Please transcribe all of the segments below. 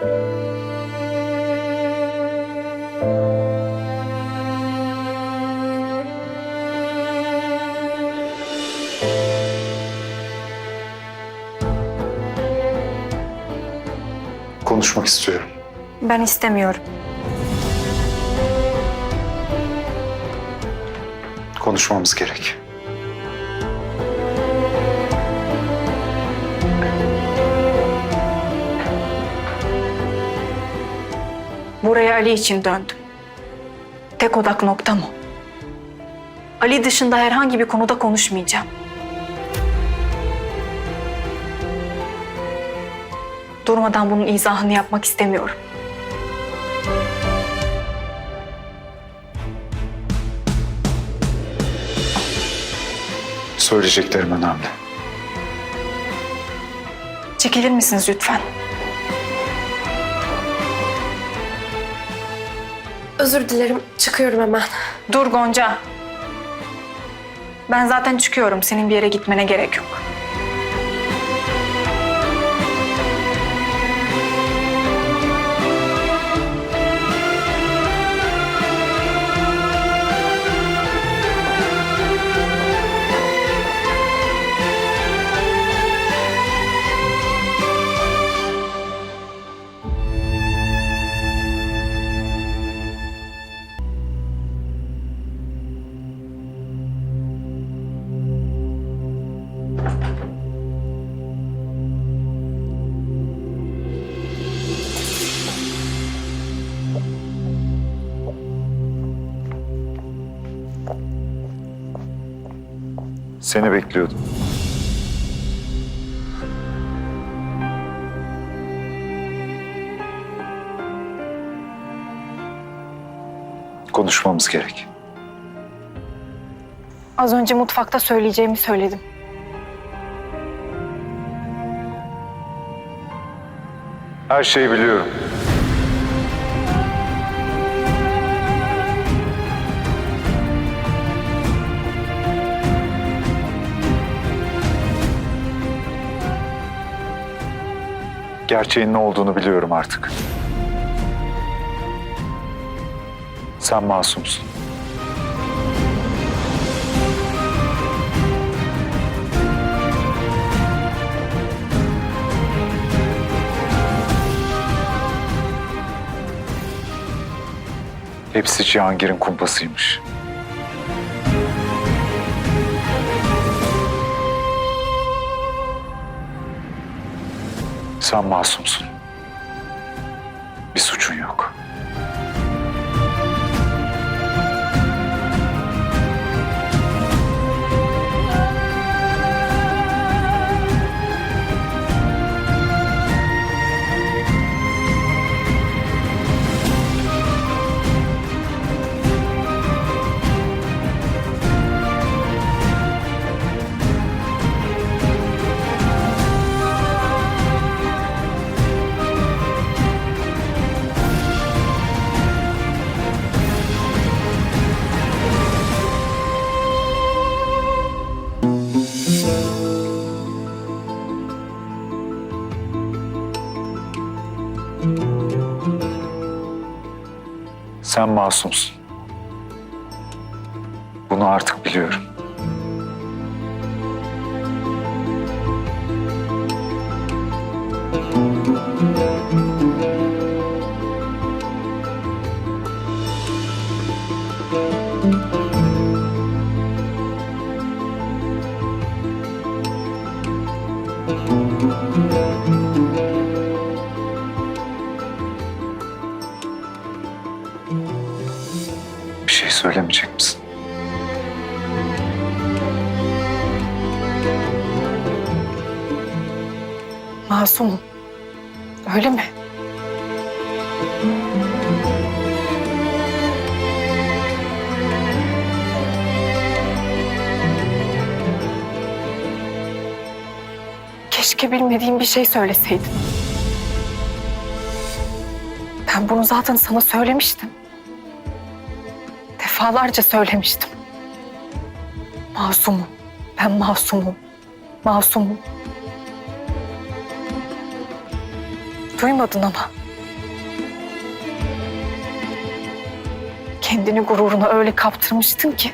Konuşmak istiyorum. Ben istemiyorum. Konuşmamız gerek. Ali için döndüm. Tek odak noktam o. Ali dışında herhangi bir konuda konuşmayacağım. Durmadan bunun izahını yapmak istemiyorum. Söyleyeceklerim önemli. Çekilir misiniz lütfen? Özür dilerim. Çıkıyorum hemen. Dur Gonca. Ben zaten çıkıyorum. Senin bir yere gitmene gerek yok. Seni bekliyordum. Konuşmamız gerek. Az önce mutfakta söyleyeceğimi söyledim. Her şeyi biliyorum. Gerçeğin ne olduğunu biliyorum artık. Sen masumsun. Hepsi Cihangir'in kumpasıymış. Sen masumsun. Sen masumsun. Bunu artık biliyorum. Söylemeyecek misin? Masumum. Öyle mi? Keşke bilmediğim bir şey söyleseydin. Ben bunu zaten sana söylemiştim defalarca söylemiştim. Masumum. Ben masumum. Masumum. Duymadın ama. Kendini gururuna öyle kaptırmıştın ki.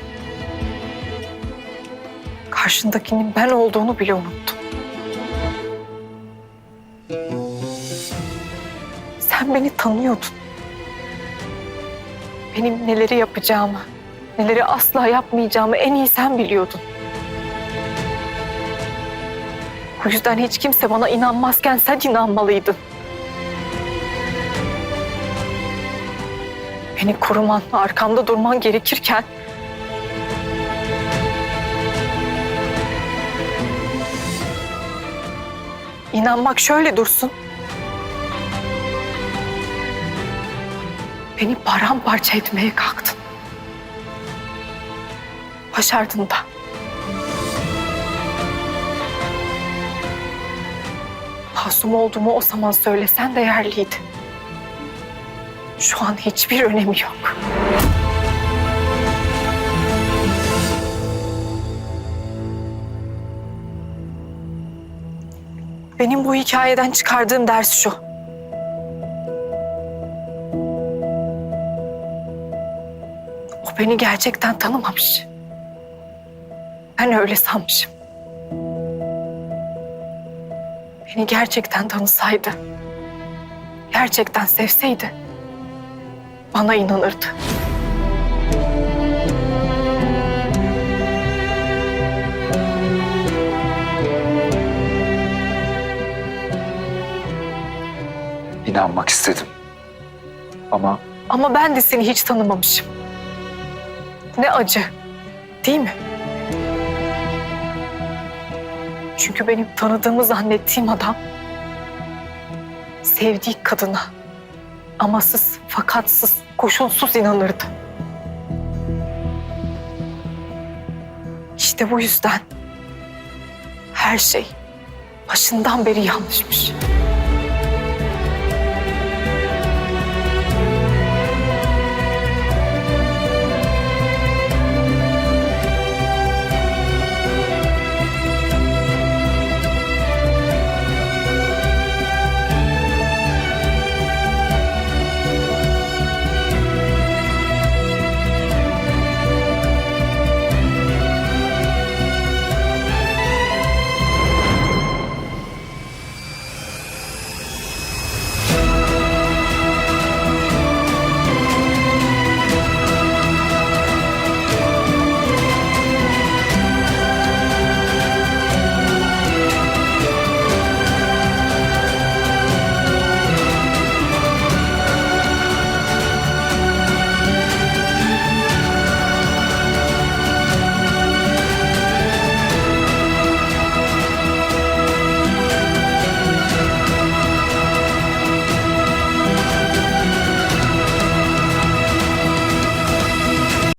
Karşındakinin ben olduğunu bile unuttum. Sen beni tanıyordun. Benim neleri yapacağımı, neleri asla yapmayacağımı en iyi sen biliyordun. O yüzden hiç kimse bana inanmazken sen inanmalıydın. Beni koruman, arkamda durman gerekirken... İnanmak şöyle dursun. Beni paramparça etmeye kalktın. Başardın da. Masum olduğumu o zaman söylesen değerliydi. Şu an hiçbir önemi yok. Benim bu hikayeden çıkardığım ders şu. O beni gerçekten tanımamış. Ben öyle sanmışım. Beni gerçekten tanısaydı, gerçekten sevseydi bana inanırdı. İnanmak istedim. Ama Ama ben de seni hiç tanımamışım. Ne acı, değil mi? Çünkü benim tanıdığımı zannettiğim adam sevdiği kadına amasız, fakatsız, koşulsuz inanırdı. İşte bu yüzden her şey başından beri yanlışmış.